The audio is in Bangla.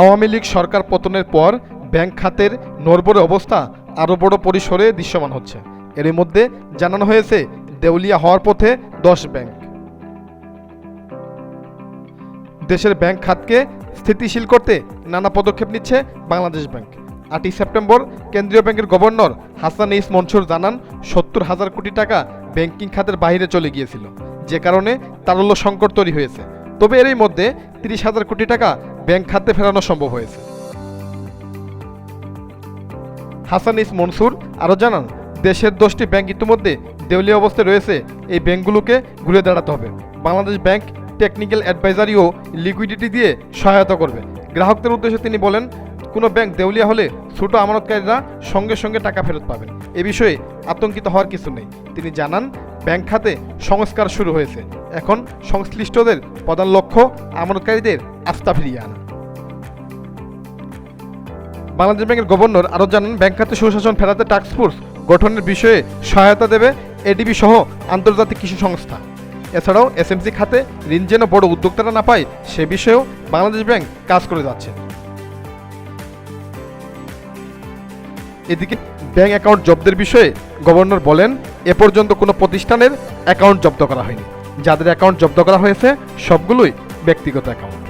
আওয়ামী লীগ সরকার পতনের পর ব্যাংক খাতের নড়বড়ে অবস্থা আরও বড় পরিসরে দৃশ্যমান হচ্ছে। এর মধ্যে জানানো হয়েছে, দেউলিয়া হওয়ার পথে দশ ব্যাংক। দেশের ব্যাংক খাতকে স্থিতিশীল করতে নানা পদক্ষেপ নিচ্ছে বাংলাদেশ ব্যাংক। আটই সেপ্টেম্বর কেন্দ্রীয় ব্যাংকের গভর্নর হাসান ইস মনসুর জানান, সত্তর হাজার কোটি টাকা ব্যাংকিং খাতের বাইরে চলে গিয়েছিল, যে কারণে তারল্য সংকট তৈরি হয়েছে। তবে এরই মধ্যে তিরিশ হাজার কোটি টাকা ব্যাংক খাতে ফেরানো সম্ভব হয়েছে। হাসান ইস মনসুর আরও জানান, দেশের দশটি ব্যাংক ইতিমধ্যে দেউলিয়া অবস্থায় রয়েছে, এই ব্যাংকগুলোকে ঘুরে দাঁড়াতে হবে। বাংলাদেশ ব্যাংক টেকনিক্যাল অ্যাডভাইজারি ও লিকুইডিটি দিয়ে সহায়তা করবে। গ্রাহকদের উদ্দেশ্যে তিনি বলেন, কোনো ব্যাংক দেউলিয়া হলে ছোট আমানতকারীরা সঙ্গে সঙ্গে টাকা ফেরত পাবেন। এ বিষয়ে আতঙ্কিত হওয়ার কিছু নেই। তিনি জানান ব্যাংক খাতে সংস্কার শুরু হয়েছে। এখন সংশ্লিষ্টদের প্রধান লক্ষ্য আমানতকারীদের আস্থা ফিরিয়ে আনা। বাংলাদেশ ব্যাংকের গভর্নর আরও জানান, ব্যাংক খাতে সুশাসন ফেরাতে টাস্কফোর্স গঠনের বিষয়ে সহায়তা দেবে এডিবি সহ আন্তর্জাতিক কৃষি সংস্থা। এছাড়াও এসএমসি খাতে ঋণ যেন বড় উদ্যোক্তারা না পায়, সে বিষয়েও বাংলাদেশ ব্যাংক কাজ করে যাচ্ছে। এদিকে ব্যাংক অ্যাকাউন্ট জব্দের বিষয়ে গভর্নর বলেন এ পর্যন্ত কোনো প্রতিষ্ঠানের অ্যাকাউন্ট জব্দ করা হয়নি। যাদের অ্যাকাউন্ট জব্দ করা হয়েছে, সবগুলোই ব্যক্তিগত অ্যাকাউন্ট।